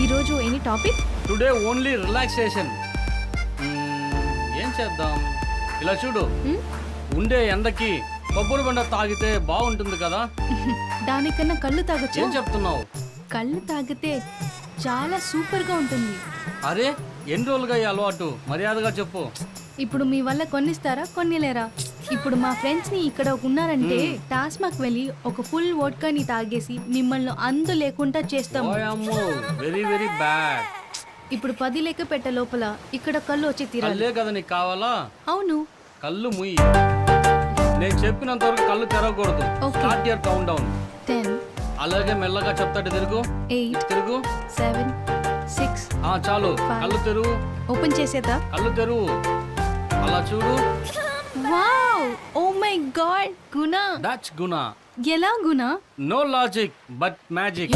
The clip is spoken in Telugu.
ఈరోజు any topic? Today only relaxation. ఏం చేద్దాం? ఇలా చూడు. ఉండే ఎండకి కొబ్బరి బండ తాగితే బాగుంటుంది కదా? దానికన్నా కళ్ళు తాగొచ్చు? ఏం చెప్తున్నావు? కళ్ళు తాగితే చాలా సూపర్గా ఉంటుంది. అరే ఎన్ని రోజులుగా ఈ అలవాటు? మర్యాదగా చెప్పు. ఇప్పుడు మీ వల్ల కొన్నిస్తారా కొన్నిలేరా? ఇప్పుడు మా ఫ్రెండ్స్ని ఇక్కడ ఉన్నారంటే టాస్మాక్ వెళ్ళి ఒక ఫుల్ వోడ్కాని తాగేసి మిమ్మల్ని అందు లేకుండా ఓయమ్మో వెరీ వెరీ బ్యాడ్ ఇప్పుడు పది లెక్క పెట్ట లోపల ఇక్కడ కళ్ళు వచ్చి తీరాలి. కదా నీకు కావాలా? అవును. కళ్ళు ముయ్యి. నేను చెప్పినంత వరకు కళ్ళు తెరవకూడదు. Start your count down ten అలాగే మెల్లగా చెప్తాడు తిరుగు. ఎయిట్ తిరుగు. సెవెన్ సిక్స్ ఆ చాలు. కళ్ళు తెరువు. ఓపెన్ చేసేదా కళ్ళు తెరువు. అలా చూడు. Wow oh my god Guna that's Guna ఎలా గుణ నో లాజిక్ బట్ మ్యాజిక్